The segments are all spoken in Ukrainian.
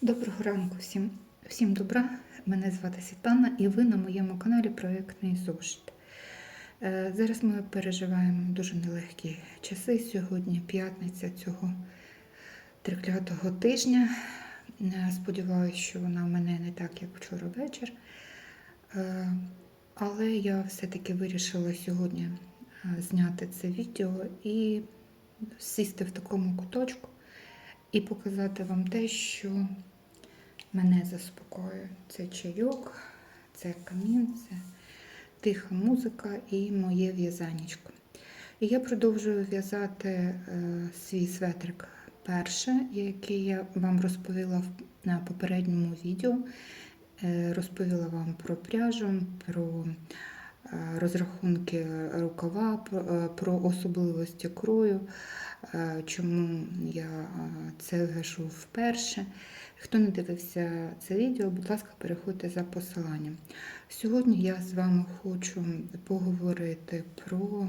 Доброго ранку всім, всім добра. Мене звати Світлана і ви на моєму каналі Проєктний зошит. Е, Зараз ми переживаємо дуже нелегкі часи. Сьогодні п'ятниця цього триклятого тижня. Е, Сподіваюсь, що вона в мене не так, як вчора вечір. Е, Але я все-таки вирішила сьогодні зняти це відео і сісти в такому куточку і показати вам те, що мене заспокоює. Це чайок, це камін, це тиха музика і моє в'язанечко. І я продовжую в'язати е, свій светрик перше, який я вам розповіла на попередньому відео. Е, Розповіла вам про пряжу, про розрахунки рукава, про- е, особливості крою, е, чому я е, це вяжу вперше. Хто не дивився це відео, будь ласка, переходьте за посиланням. Сьогодні я з вами хочу поговорити про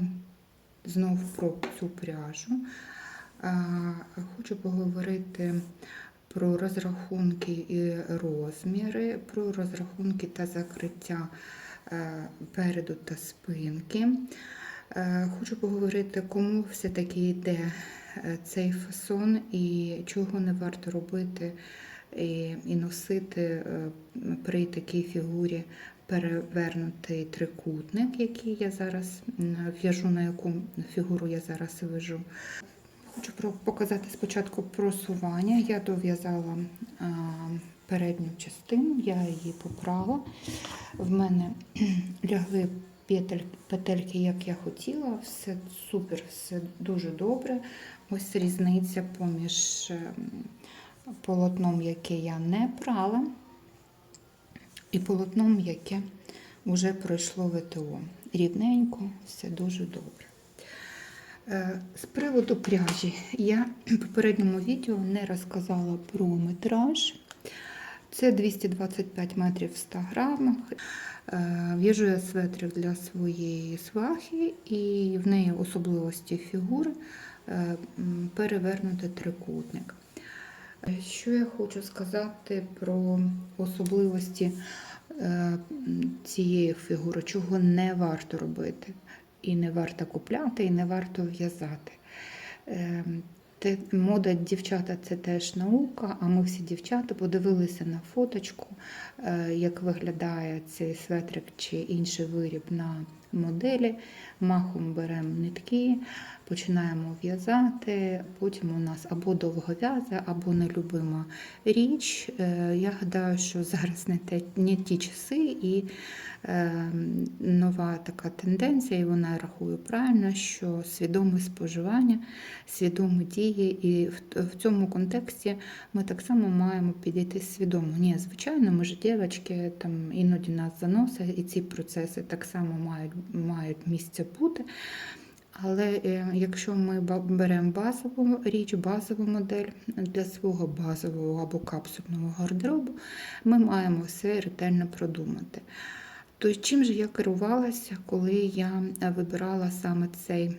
знов про цю пряжу. Хочу поговорити про розрахунки і розміри, про розрахунки та закриття е, переду та спинки. Е, Хочу поговорити, кому все-таки йде е, цей фасон і чого не варто робити і, носити е, при такій фігурі перевернутий трикутник, який я зараз в'яжу, на яку фігуру я зараз вяжу. Хочу показати спочатку просування. Я дов'язала передню частину, я її поправила. В мене лягли петель, петельки, як я хотіла, все супер, все дуже добре. Ось різниця поміж ем, полотном, яке я не прала, і полотном, яке вже пройшло ВТО. Рівненько, все дуже добре. Е, З приводу пряжі я в попередньому відео не розказала про метраж. Це 225 метрів в 100 грамах. Е, В'яжу я светрів для своєї свахи, і в неї особливості фігури е, перевернути трикутник. Е, Що я хочу сказати про особливості цієї фігури, чого не варто робити, і не варто купляти, і не варто в'язати. Те- Мода дівчата це теж наука, а ми всі дівчата подивилися на фоточку, е, як виглядає цей светрик чи інший виріб на моделі. Махом беремо нитки, починаємо в'язати. Потім у нас або довговяза, або нелюбима річ. Е, Я гадаю, що зараз не, ті часи і нова така тенденція, і вона я рахую правильно, що свідоме споживання, свідомі дії, і в, в цьому контексті ми так само маємо підійти свідомо. Ні, звичайно, ми ж дівчатки, там іноді нас заносять, і ці процеси так само мають, мають місце бути. Але е, якщо ми беремо базову річ, базову модель для свого базового або капсульного гардеробу, ми маємо все ретельно продумати. То чим же я керувалася, коли я е, вибирала саме цей,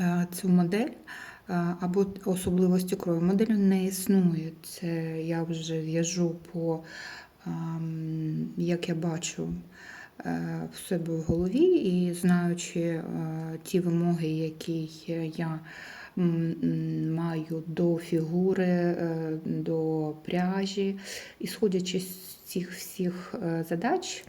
е, цю модель е, або особливості крою? Моделі не існує. Це я вже в'яжу по, ем, як я бачу, в себе в голові і знаючи ті вимоги, які я маю до фігури, до пряжі, і сходячи з цих всіх е, задач,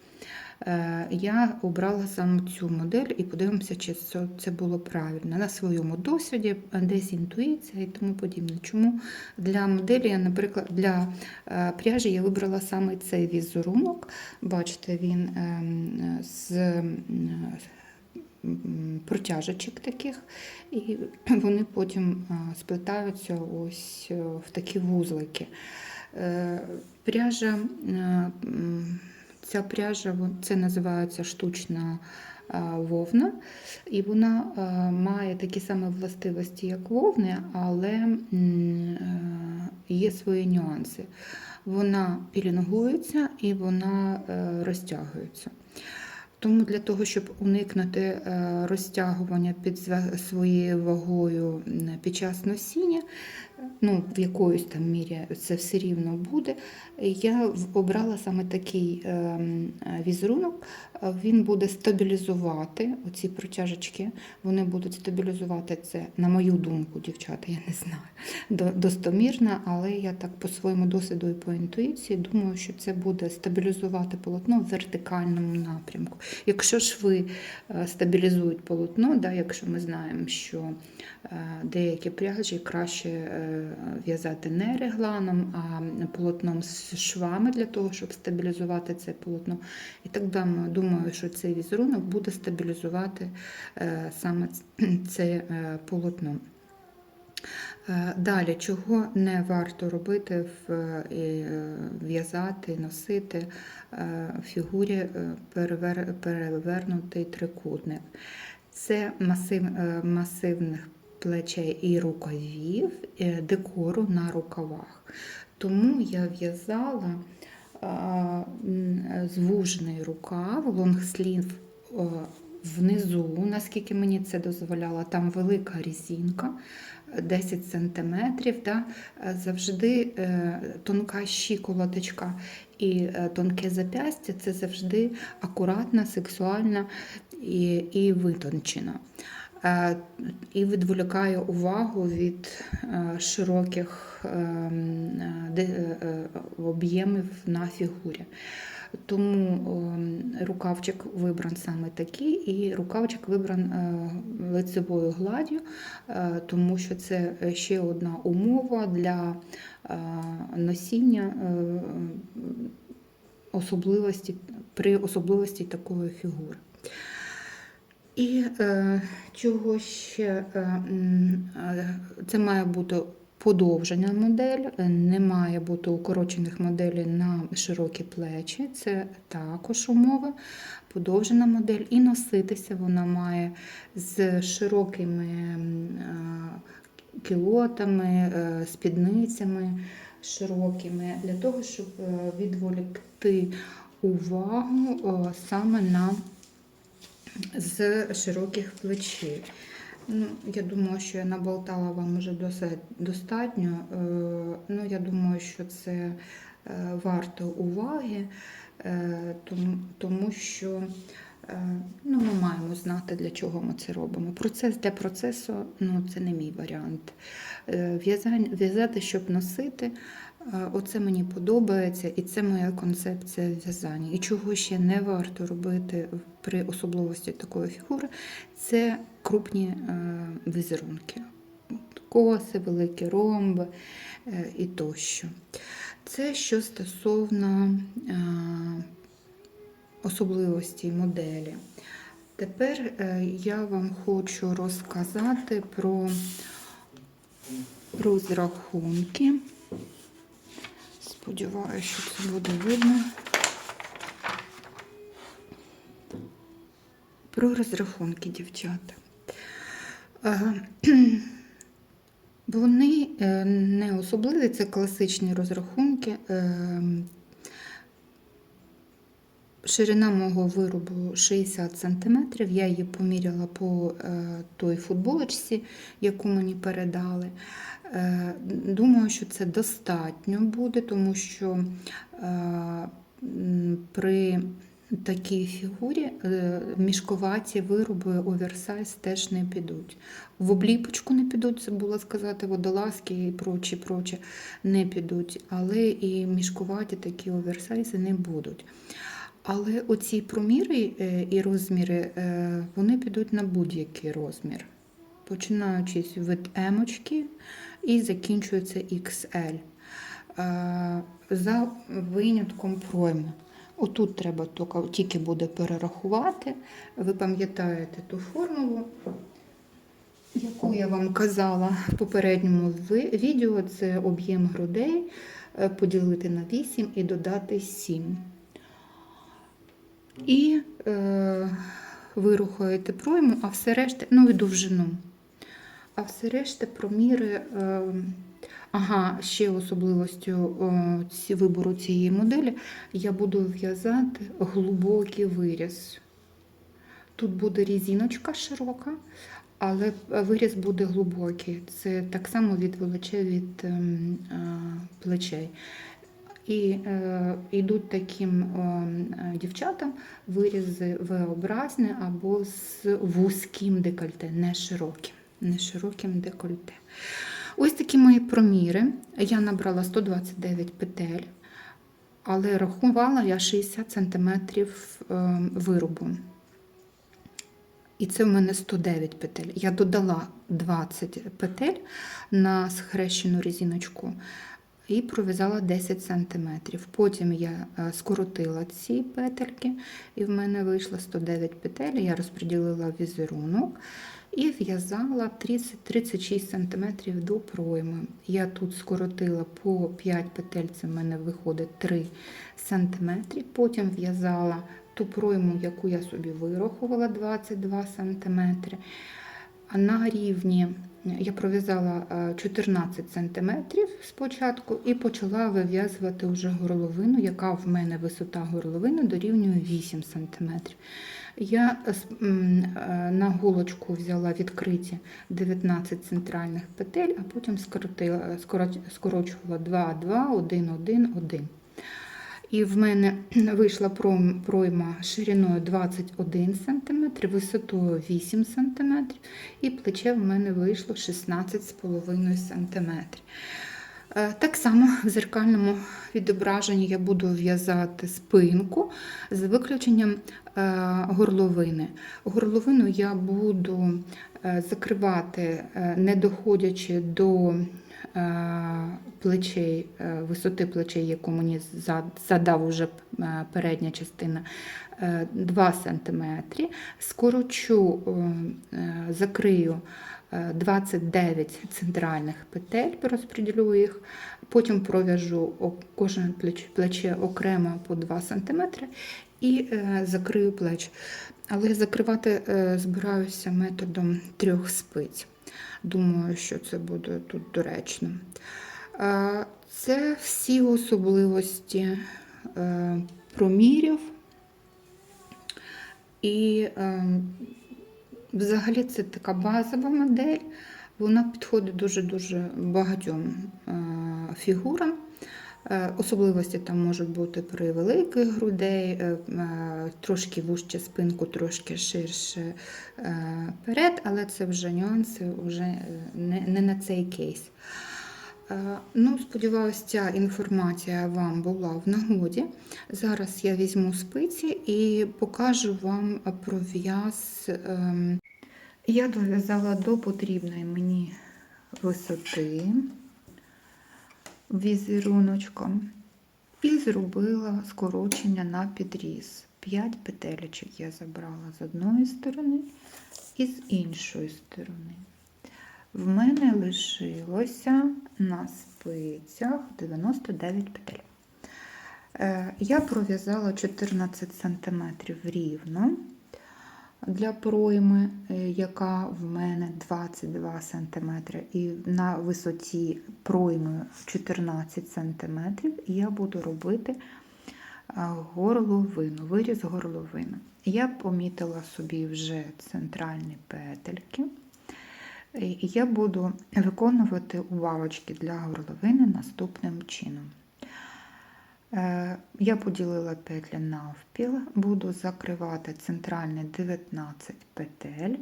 е, я обрала саме цю модель і подивимося, чи це- було правильно. На своєму досвіді, десь інтуїція і тому подібне. Чому для моделі, наприклад, для е, пряжі я вибрала саме цей візерунок. Бачите, він ем, з протяжечок таких, і вони потім сплетаються ось в такі вузлики. Е, Пряжа, е, ця пряжа це називається штучна е, вовна, і вона має такі самі властивості, як вовни, але є свої нюанси. Вона пілінгується і вона розтягується. Тому для того, щоб уникнути розтягування під своєю вагою під час носіння, ну, в якоїсь там мірі це все рівно буде. Я обрала саме такий ем, візерунок. Він буде стабілізувати оці протяжечки, вони будуть стабілізувати це, на мою думку, дівчата, я не знаю, достомірно, але я так по своєму досвіду і по інтуїції думаю, що це буде стабілізувати полотно в вертикальному напрямку. Якщо шви е, стабілізують полотно, да, якщо ми знаємо, що е, деякі пряжі краще е, в'язати не регланом, а полотном з швами для того, щоб стабілізувати це полотно. І так думаю, що цей візерунок буде стабілізувати е, саме це е, полотно. Е, Далі, чого не варто робити в'язати, носити фігурі перевернутий трикутник. Це масив, масивних плечей і рукавів, е, декору на рукавах. Тому я в'язала звужений рукав, лонгслів е, внизу, наскільки мені це дозволяло, там велика різінка. 10 сантиметрів, да, завжди е, тонка щиколоточка і тонке зап'ястя це завжди акуратна, сексуальна і, і витончена. Е, І відволікає увагу від е, широких е, м, е, об'ємів на фігурі. Тому е, рукавчик вибран саме такий, і рукавчик вибран лицевою гладдю, тому що це ще одна умова для носіння особливості, при особливості такої фігури. І е, чого ще е, е, це має бути подовжена модель, е, не має бути укорочених моделей на широкі плечі, це також умова. Подовжена модель, і носитися вона має з широкими е, кілотами, е, спідницями широкими, для того, щоб е, відволікти увагу саме на з широких плечей. Ну, я думаю, що я наболтала вам уже досить достатньо. Е, Ну, я думаю, що це е, варто уваги, е, тому, що ну, ми маємо знати, для чого ми це робимо. Процес для процесу ну, це не мій варіант. В'язати, щоб носити. Е, Оце мені подобається, і це моя концепція в'язання. І чого ще не варто робити при особливості такої фігури, це крупні е, візерунки. Коси, великі ромби е, і тощо. Це що стосовно особливості моделі. Тепер я вам хочу розказати про розрахунки. Сподіваюся, що це буде видно. Про розрахунки, дівчата. Е, Вони е, не особливі, це класичні розрахунки. Ширина мого виробу 60 см. Я її поміряла по е, той футболочці, яку мені передали. Е, Думаю, що це достатньо буде, тому що е, при такій фігурі мішковаті вироби оверсайз теж не підуть. В обліпочку не підуть, це було сказати, водолазки і прочі, прочі не підуть, але і мішкуваті такі оверсайзи не будуть. Але оці проміри е, і розміри, е, вони підуть на будь-який розмір, починаючись від емочки і закінчується XL. Е, За винятком пройми. Отут треба тільки- буде перерахувати. Ви пам'ятаєте ту формулу, яку я вам казала в попередньому відео, це об'єм грудей поділити на 8 і додати 7. І е, ви рухаєте пройму, а все решта, ну і довжину. А все решта проміри. Е, ага, ще особливостю ці, вибору цієї моделі я буду в'язати глибокий виріз. Тут буде різіночка широка, але виріз буде глибокий. Це так само від ем, е, плечей. І е, йдуть таким е, дівчатам вирізи V-образні або з вузьким декольте, не широким, не широким декольте. Ось такі мої проміри. Я набрала 129 петель, але рахувала я 60 см виробу. І це в мене 109 петель. Я додала 20 петель на схрещену резиночку і пров'язала 10 см. Потім я е, скоротила ці петельки, і в мене вийшло 109 петель. Я розподілила візерунок і в'язала 30-36 см до пройми. Я тут скоротила по 5 петель, це в мене виходить 3 см. Потім в'язала ту пройму, яку я собі вирахувала 22 см. А на рівні я пров'язала е, 14 см спочатку і почала вив'язувати вже горловину, яка в мене висота горловини дорівнює 8 см. Я е, е, на голочку взяла відкриті 19 центральних петель, а потім скоротила, скорочувала 2, 2, 1, 1, 1. І в мене вийшла пройма шириною 21 см, висотою 8 см, і плече в мене вийшло 16,5 см. Е, Так само в зеркальному відображенні я буду в'язати спинку з виключенням е, горловини. Горловину я буду е, закривати, не доходячи до плечей, е, висоти плечей, яку мені задав уже е, передня частина, е, 2 см. Скорочу, е, е, закрию е, 29 центральних петель, розподілю їх, потім пров'яжу кожне плече окремо по 2 см і е, закрию плеч. Але закривати е, збираюся методом трьох спиць. Думаю, що це буде тут доречно. Е, Це всі особливості е, промірів. І е, взагалі це така базова модель. Вона підходить дуже-дуже багатьом фігурам. Е, Особливості там можуть бути при великих грудей, е, е, трошки вужче спинку, трошки ширше перед, але це вже нюанси, вже не, на цей кейс. Ну, сподіваюся, ця інформація вам була в нагоді. Зараз я візьму спиці і покажу вам пров'яз. ем, Я дов'язала до потрібної мені висоти візеруночком і зробила скорочення на підріз. 5 петелечок я забрала з одної сторони і з іншої сторони. В мене лишилося на спицях 99 петель. Е, Я пров'язала 14 см рівно для пройми, е, яка в мене 22 см, і на висоті пройми 14 см я буду робити горловину, виріз горловини. Я помітила собі вже центральні петельки. Я буду виконувати убавочки для горловини наступним чином. Е, Я поділила петлі навпіл, буду закривати центральні 19 петель,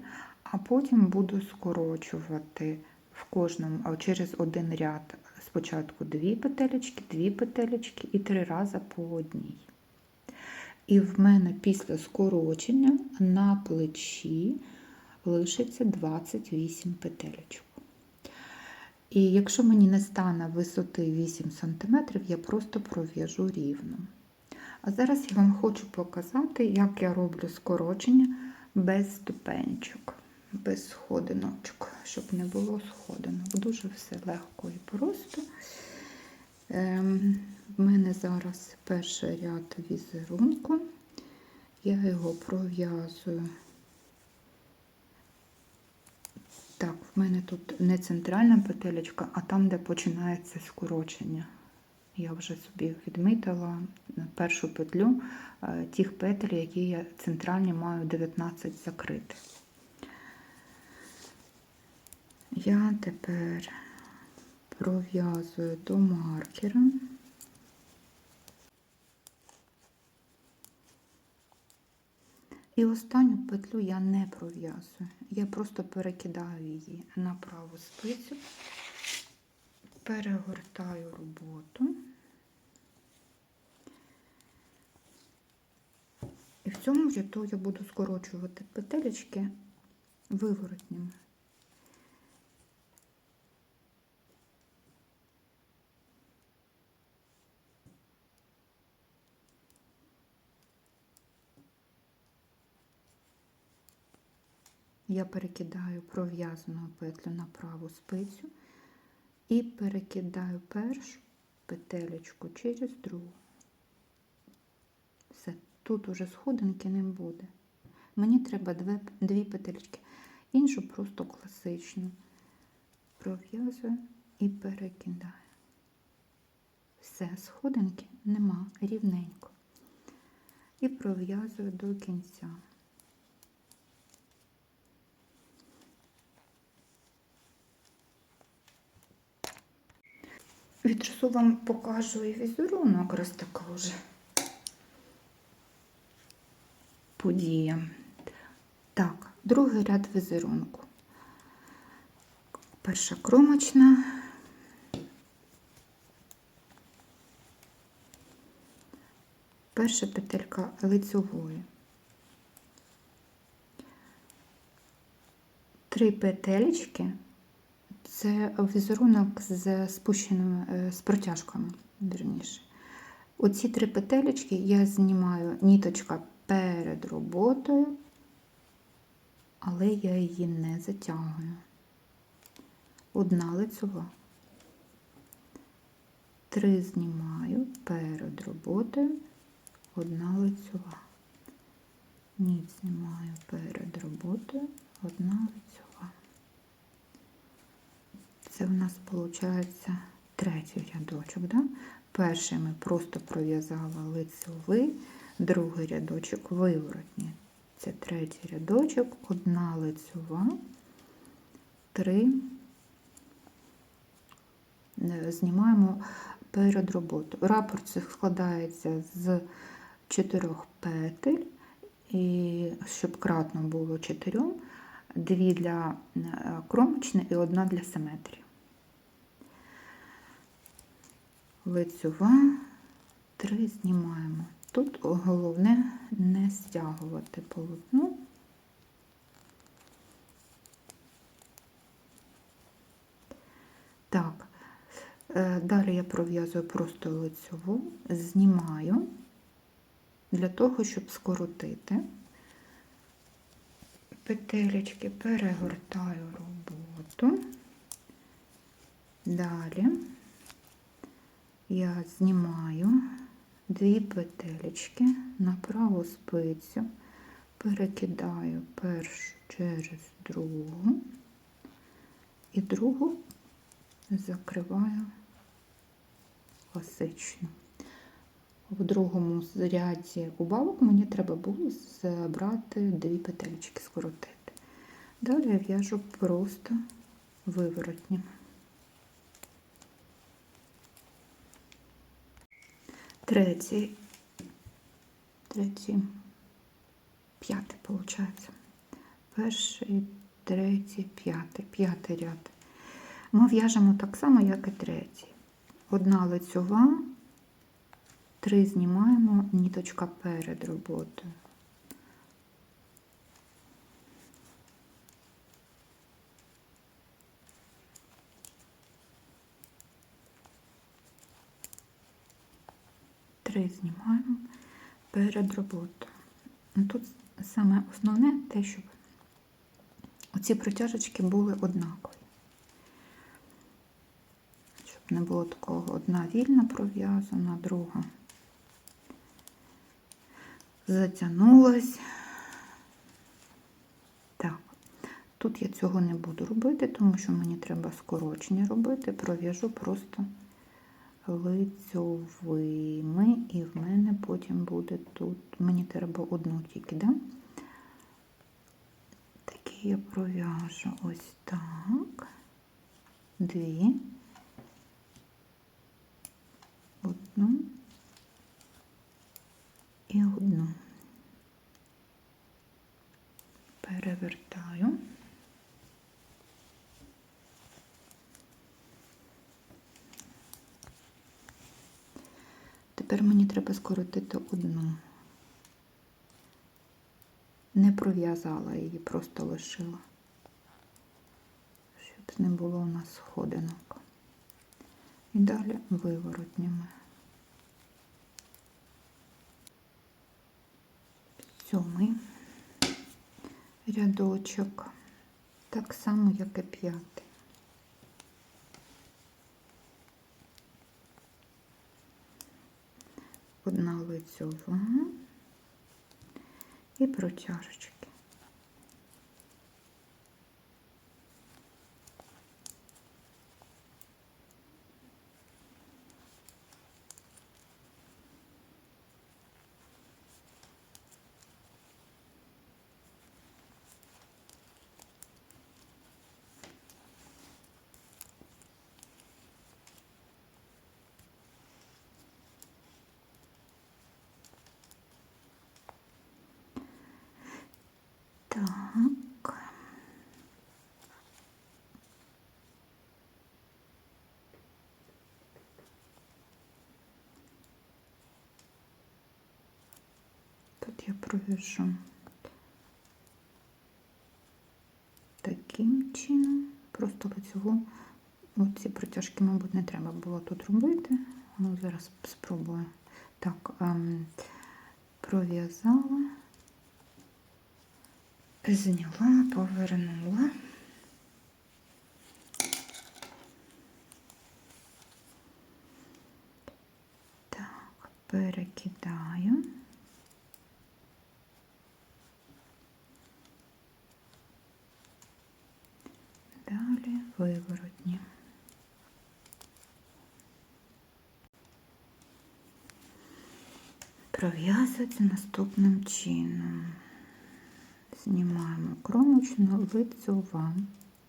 а потім буду скорочувати в кожному через один ряд спочатку 2 петелечки, 2 петелечки і 3 рази по одній. І в мене після скорочення на плечі лишиться 28 петелечок. І якщо мені не стане висоти 8 см, я просто пров'яжу рівно. А зараз я вам хочу показати, як я роблю скорочення без ступенчик, без сходиночок, щоб не було сходинок. Дуже все легко і просто. Ем, в мене зараз перший ряд візерунку. Я його пров'язую. Так, в мене тут не центральна петелечка, а там, де починається скорочення. Я вже собі відмітила першу петлю е, тих петель, які я центральні маю 19 закрити. Я тепер пров'язую до маркера. І останню петлю я не пров'язую. Я просто перекидаю її на праву спицю, перегортаю роботу. І в цьому ряду я буду скорочувати петелечки виворотніми. Я перекидаю пров'язану петлю на праву спицю і перекидаю першу петелечку через другу. Все, тут уже сходинки не буде. Мені треба дві, дві петельки, іншу просто класичну. Пров'язую і перекидаю. Все, сходинки нема, рівненько. І пров'язую до кінця. Від вам покажу і візерунок, раз така вже подія. Так, другий ряд візерунку. Перша кромочна. Перша петелька лицьової. Три петельки це візерунок з спущеними е, з протяжками, вірніше. Оці три петелечки я знімаю ніточка перед роботою, але я її не затягую. Одна лицьова. Три знімаю перед роботою, одна лицьова. Ніт знімаю перед роботою, одна лицьова. Це в нас виходить третій рядочок. Да? Перший ми просто пров'язали лицевий, другий рядочок виворотні. Це третій рядочок, одна лицьова, три е, знімаємо перед роботою. Рапорт складається з чотирьох петель, і щоб кратно було чотирьом, дві для е, кромочної і одна для симетрії. Лицьова, три знімаємо. Тут головне не стягувати полотно. Так, е, далі я пров'язую просто лицьову, знімаю для того, щоб скоротити петелечки, перегортаю роботу. Далі я знімаю дві петелечки на праву спицю, перекидаю першу через другу і другу закриваю класично. В другому ряді убавок мені треба було забрати дві петельки, скоротити. Далі я в'яжу просто виворотні. Третій, третій, п'ятий, виходить. Перший, третій, п'ятий, п'ятий ряд. Ми в'яжемо так само, як і третій. Одна лицьова, три знімаємо, ніточка перед роботою. Три знімаємо перед роботою. Ну, Тут саме основне те, щоб оці протяжечки були однакові. Щоб не було такого одна вільна пров'язана, друга затягнулась. Тут я цього не буду робити, тому що мені треба скорочення робити, пров'яжу просто лицьовими, і в мене потім буде тут, мені треба одну тільки, да? Такі я пров'яжу ось так. дві, одну і одну. Перевертаю. Тепер мені треба скоротити одну. Не пров'язала її, просто лишила, щоб не було у нас сходинок. І далі виворотнями. Сьомий рядочок, так само, як і п'ятий. Одна і протяжечки. Так. Тут я провяжу таким чином, просто лицеву. Оці протяжки, мабуть, не треба було тут робити. Ну, зараз спробую. Так, ем, пров'язала. Зняла, повернула. Так, перекидаю. Далі виворотні. Пров'язується наступним чином. Знімаємо кромочну лицьова,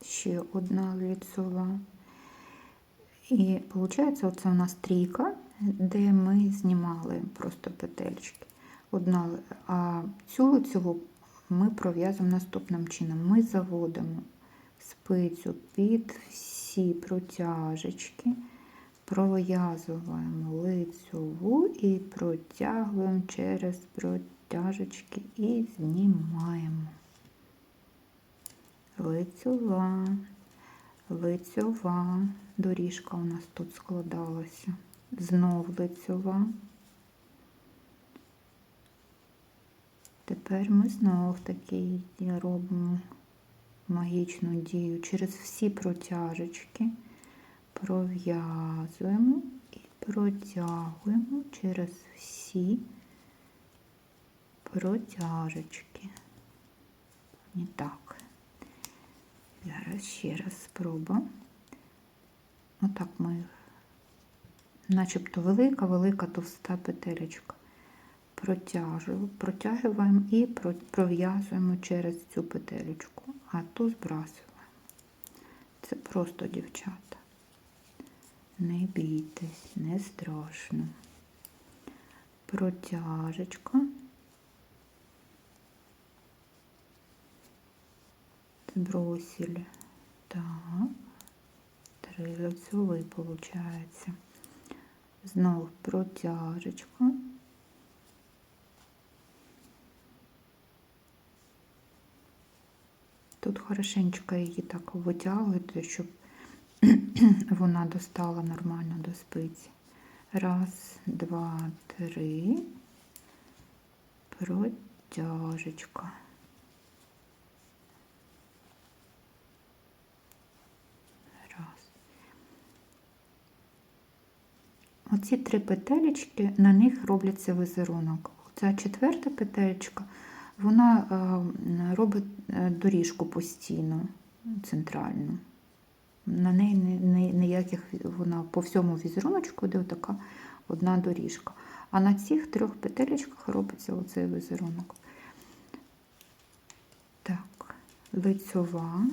ще одна лицьова. І виходить, оце у нас трійка, де ми знімали просто петельки. Одна, а цю лицьову ми пров'язуємо наступним чином. Ми заводимо спицю під всі протяжечки, пров'язуємо лицьову і протягуємо через протяжечки і знімаємо. Лицьова, лицьова, доріжка у нас тут складалася. Знов лицьова. Тепер ми знов таки робимо магічну дію через всі протяжечки, пров'язуємо і протягуємо через всі протяжечки. Не так. Зараз ще раз спробуємо. Отак ми, начебто велика, велика товста петелечка. Протягуємо і пров'язуємо через цю петелечку, а ту збрасуємо. Це просто дівчата. Не бійтесь, не страшно. Протяжечка. Збросили. Так, три лицеві, получается. Знов протяжечка. Тут хорошенько її так витягуєте, щоб вона достала нормально до спиці. Раз, два, три. Протяжечка. Раз. Оці три петелечки, на них робляться візерунок. Ця четверта петелечка, вона е, робить е, доріжку постійно, центральну. На неї ніяких вона по всьому візеруночку йде така одна доріжка. А на цих трьох петелечках робиться оцей візерунок. Так, лицьова,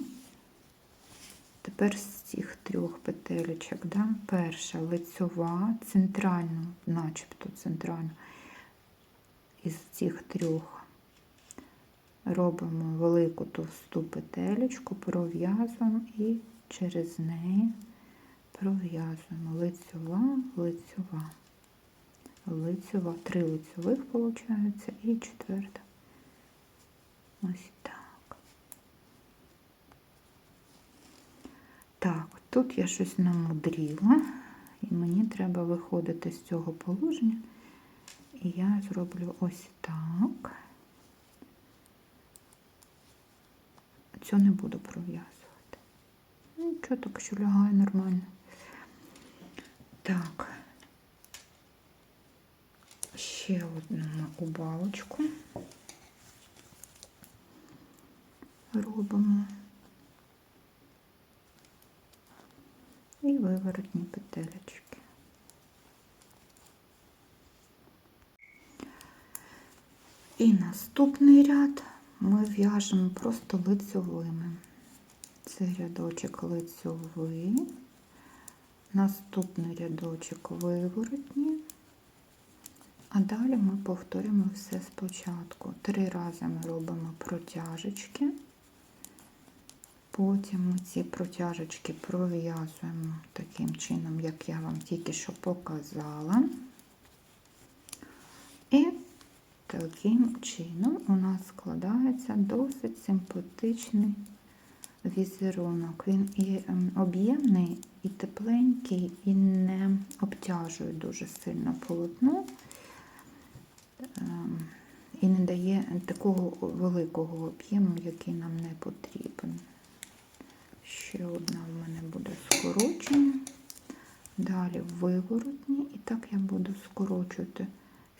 Тепер з цих трьох петелечок, да? перша лицьова, центральну, начебто центральну, із цих трьох робимо велику товсту петелечку, пров'язуємо і через неї пров'язуємо лицьова, лицьова, лицьова, три лицьових виходить, і четверта. Ось так. Так, тут я щось намудріла, і мені треба виходити з цього положення. І я зроблю ось так. Цю не буду пров'язувати. Нічого так, що лягає нормально. Так. Ще одну убавочку робимо. І виворотні петелечки. І наступний ряд ми в'яжемо просто лицьовими. Це рядочок лицьовий, наступний рядочок виворотні, а далі ми повторюємо все спочатку. Три рази ми робимо протяжечки, потім ці протяжечки пров'язуємо таким чином, як я вам тільки що показала. І таким чином у нас складається досить симпатичний візерунок. Він і ем, об'ємний, і тепленький, і не обтяжує дуже сильно полотно, ем, і не дає такого великого об'єму, який нам не потрібен. Ще одна в мене буде скорочення. Далі виворотні, і так я буду скорочувати,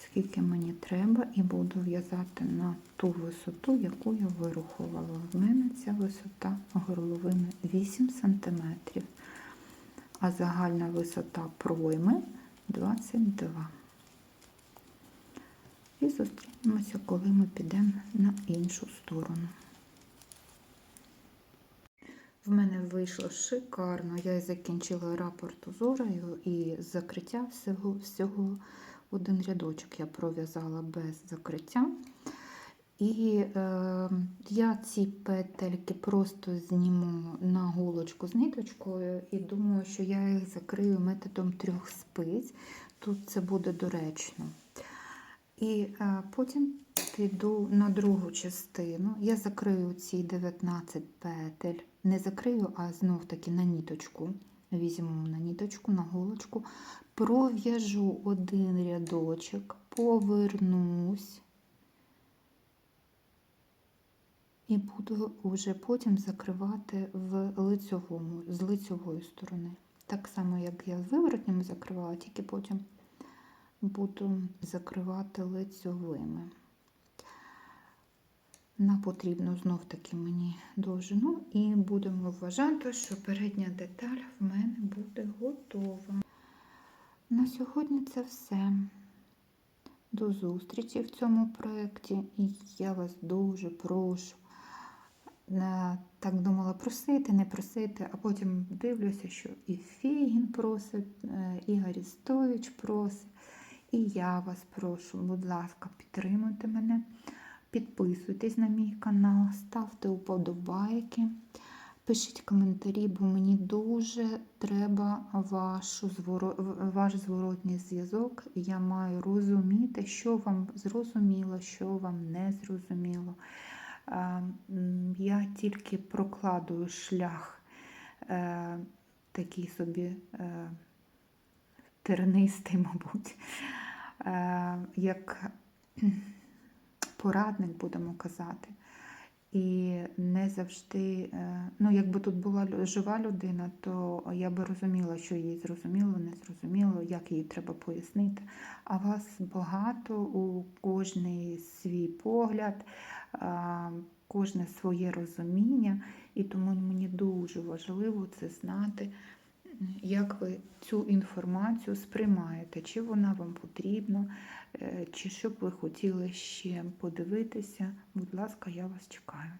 скільки мені треба, і буду в'язати на ту висоту, яку я вирахувала. В мене ця висота горловини 8 см, а загальна висота пройми 22 І зустрінемося, коли ми підемо на іншу сторону. В мене вийшло шикарно. Я закінчила рапорт узорою і закриття всього, всього один рядочок я пров'язала без закриття. І е, я ці петельки просто зніму на голочку з ниточкою і думаю, що я їх закрию методом трьох спиць. Тут це буде доречно. І е, потім піду на другу частину. Я закрию ці 19 петель. Не закрию, а знов таки на ніточку. Візьму на ніточку, на голочку, пров'яжу один рядочок, повернусь і буду вже потім закривати в лицьовому, з лицьової сторони. Так само, як я з виворотнями закривала, тільки потім буду закривати лицьовими. На потрібну знов таки мені довжину, і будемо вважати, що передня деталь в мене буде готова. На сьогодні це все. До зустрічі в цьому проєкті. І я вас дуже прошу. Е, Так думала просити, не просити, а потім дивлюся, що і Фігін просить, е, і Арістович просить. І я вас прошу, будь ласка, підтримуйте мене. Підписуйтесь на мій канал, ставте уподобайки, пишіть коментарі, бо мені дуже треба вашу, ваш зворотній зв'язок. Я маю розуміти, що вам зрозуміло, що вам не зрозуміло. Я тільки прокладую шлях е, такий собі е, тернистий, мабуть, е, як порадник, будемо казати. І не завжди, ну, якби тут була жива людина, то я би розуміла, що їй зрозуміло, не зрозуміло, як їй треба пояснити. А вас багато, у кожний свій погляд, кожне своє розуміння, і тому мені дуже важливо це знати, як ви цю інформацію сприймаєте, чи вона вам потрібна, е, чи що б ви хотіли ще подивитися. Будь ласка, я вас чекаю.